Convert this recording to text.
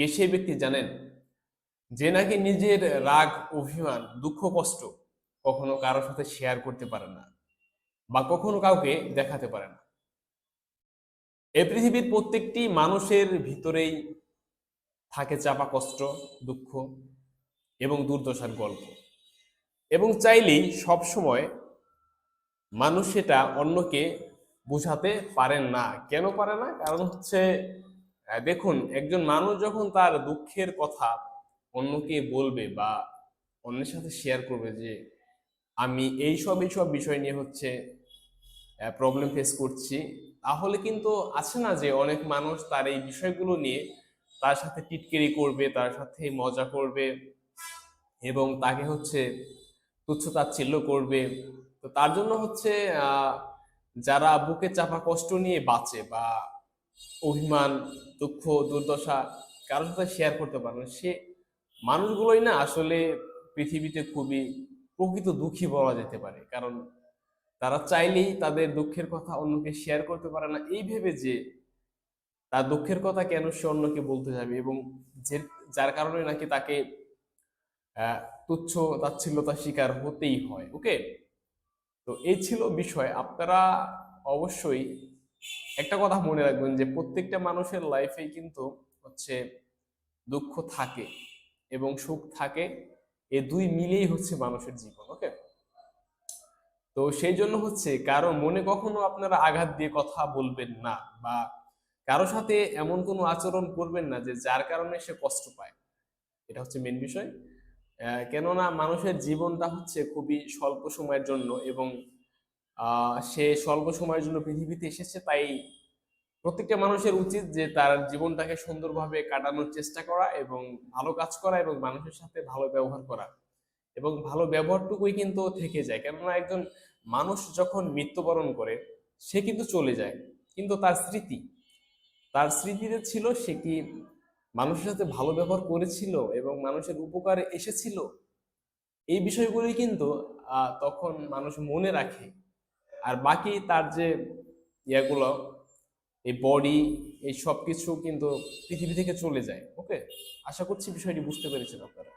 কে সেই ব্যক্তি জানেন? যে নাকি নিজের রাগ, অভিমান, দুঃখ, কষ্ট কখনো কারোর সাথে শেয়ার করতে পারে না বা কখনো কাউকে দেখাতে পারে না। এই পৃথিবীর প্রত্যেকটি মানুষের ভিতরেই থাকে চাপা কষ্ট, দুঃখ এবং দুর্দশার গল্প। এবং চাইলেই সব সময় মানুষ সেটা অন্যকে বোঝাতে পারেন না। কেন পারে না? কারণ হচ্ছে দেখুন, একজন মানুষ যখন তার দুঃখের কথা অন্যকে বলবে বা অন্যের সাথে শেয়ার করবে যে, আমি এই সব এই সব বিষয় নিয়ে হচ্ছে প্রবলেম ফেস করছি, তাহলে কিন্তু আছে না যে, অনেক মানুষ তার এই বিষয়গুলো নিয়ে তার সাথে টিটকিরি করবে, তার সাথে মজা করবে এবং তাকে হচ্ছে তুচ্ছ তাচ্ছিল্য করবে। তো তার জন্য হচ্ছে যারা বুকে চাপা কষ্ট নিয়ে বাঁচে বা অভিমান দুঃখ, দুর্দশা কারোর সাথে শেয়ার করতে পারে না। সে মানুষগুলোই না আসলে পৃথিবীতে খুবই প্রকৃত দুঃখী বলা যেতে পারে। কারণ তারা চাইলেই তাদের দুঃখের কথা অন্যকে শেয়ার করতে পারে না। এই ভেবে যে তার দুঃখের কথা কেন সে অন্যকে বলতে যাবে এবং যে, যার কারণে নাকি তাকে তুচ্ছ তাচ্ছিল্যতার শিকার হতেই হয়। ওকে তো এই ছিল বিষয়। আপনারা অবশ্যই একটা কথা মনে রাখবেন যে প্রত্যেকটা মানুষের লাইফে কিন্তু হচ্ছে দুঃখ থাকে এবং সুখ থাকে এই দুই মিলেই হচ্ছে মানুষের জীবন ওকে তো সেই জন্য হচ্ছে কারও মনে কখনো আপনারা আঘাত দিয়ে কথা বলবেন না বা কারও সাথে এমন কোনো আচরণ করবেন না যে যার কারণে সে কষ্ট পায়। এটা হচ্ছে মেন বিষয়। কেননা মানুষের জীবনটা হচ্ছে খুবই স্বল্প সময়ের জন্য এবং সে স্বল্প সময়ের জন্য পৃথিবীতে এসেছে, তাই প্রত্যেকটা মানুষের উচিত যে তার জীবনটাকে সুন্দরভাবে কাটানোর চেষ্টা করা এবং ভালো কাজ করা এবং মানুষের সাথে ভালো ব্যবহার করা। এবং ভালো ব্যবহারটুকুই কিন্তু থেকে যায়। কেননা একজন মানুষ যখন মৃত্যুবরণ করে, সে কিন্তু চলে যায়। কিন্তু তার স্মৃতি, তার স্মৃতিতে ছিল, সে কি মানুষের সাথে ভালো ব্যবহার করেছিল এবং মানুষের উপকারে এসেছিল? এই বিষয়গুলি কিন্তু তখন মানুষ মনে রাখে। আর বাকি তার যে ইয়েগুলো, এই বডি এই সব কিছু কিন্তু পৃথিবী থেকে চলে যায় ওকে আশা করছি বিষয়টি বুঝতে পেরেছেন আপনারা।